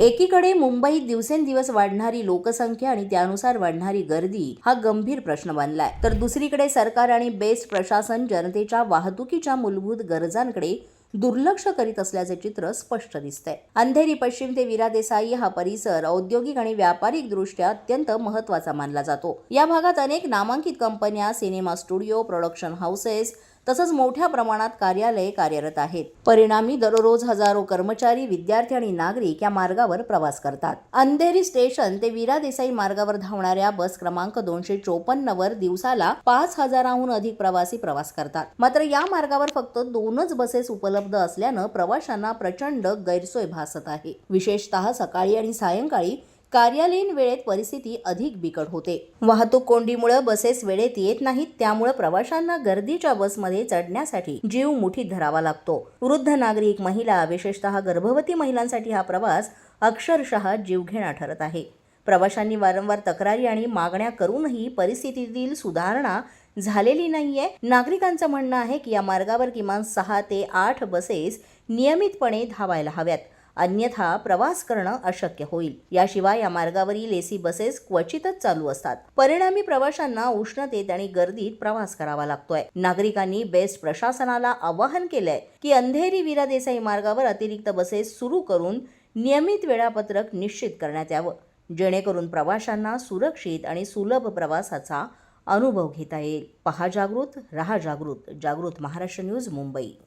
एकीकडे मुंबईत दिवसेंदिवस वाढणारी लोकसंख्या आणि त्यानुसार वाढणारी गर्दी हा गंभीर प्रश्न बनलाय. तर दुसरीकडे सरकार आणि बेस्ट प्रशासन जनतेच्या वाहतुकीच्या मूलभूत गरजांकडे दुर्लक्ष करीत असल्याचे चित्र स्पष्ट दिसतंय. अंधेरी पश्चिम ते विरा देसाई हा परिसर औद्योगिक आणि व्यापारिक दृष्ट्या अत्यंत महत्त्वाचा मानला जातो. या भागात अनेक नामांकित कंपन्या सिनेमा स्टुडिओ प्रोडक्शन हाऊसेस तसंच मोठ्या प्रमाणात कार्यालये कार्यरत आहेत. परिणामी दररोज हजारो कर्मचारी विद्यार्थी आणि नागरिक या मार्गावर प्रवास करतात. अंधेरी स्टेशन ते विरा देसाई मार्गावर धावणाऱ्या बस क्रमांक दोनशे चोपन्न वर दिवसाला पाच हजाराहून अधिक प्रवासी प्रवास करतात. मात्र या मार्गावर फक्त दोनच बसेस उपलब्ध असल्यानं प्रवाशांना प्रचंड गैरसोय भासत आहे. विशेषतः सकाळी आणि सायंकाळी कार्यालयीन वेळेत परिस्थिती अधिक बिकट होते. वाहतूक कोंडीमुळे बसेस वेळेत येत नाहीत त्यामुळे प्रवाशांना गर्दीच्या बसमध्ये चढण्यासाठी जीव मुठीत धरावा लागतो. वृद्ध नागरिक महिला विशेषतः गर्भवती महिलांसाठी हा प्रवास अक्षरशः जीवघेणा ठरत आहे. प्रवाशांनी वारंवार तक्रारी आणि मागण्या करूनही परिस्थितीतील सुधारणा झालेली नाहीये. नागरिकांचं म्हणणं आहे की या मार्गावर किमान सहा ते आठ बसेस नियमितपणे धावायला हव्यात. अन्यथा प्रवास करणं अशक्य होईल. याशिवाय या मार्गावरील एसी बसेस क्वचितच चालू असतात. परिणामी प्रवाशांना उष्णतेत आणि गर्दीत प्रवास करावा लागतोय. नागरिकांनी बेस्ट प्रशासनाला आवाहन केलंय की अंधेरी विरा देसाई मार्गावर अतिरिक्त बसेस सुरू करून नियमित वेळापत्रक निश्चित करण्यात यावं. जेणेकरून प्रवाशांना सुरक्षित आणि सुलभ प्रवासाचा अनुभव घेता येईल. पहा जागृत रहा जागृत. जागृत महाराष्ट्र न्यूज मुंबई.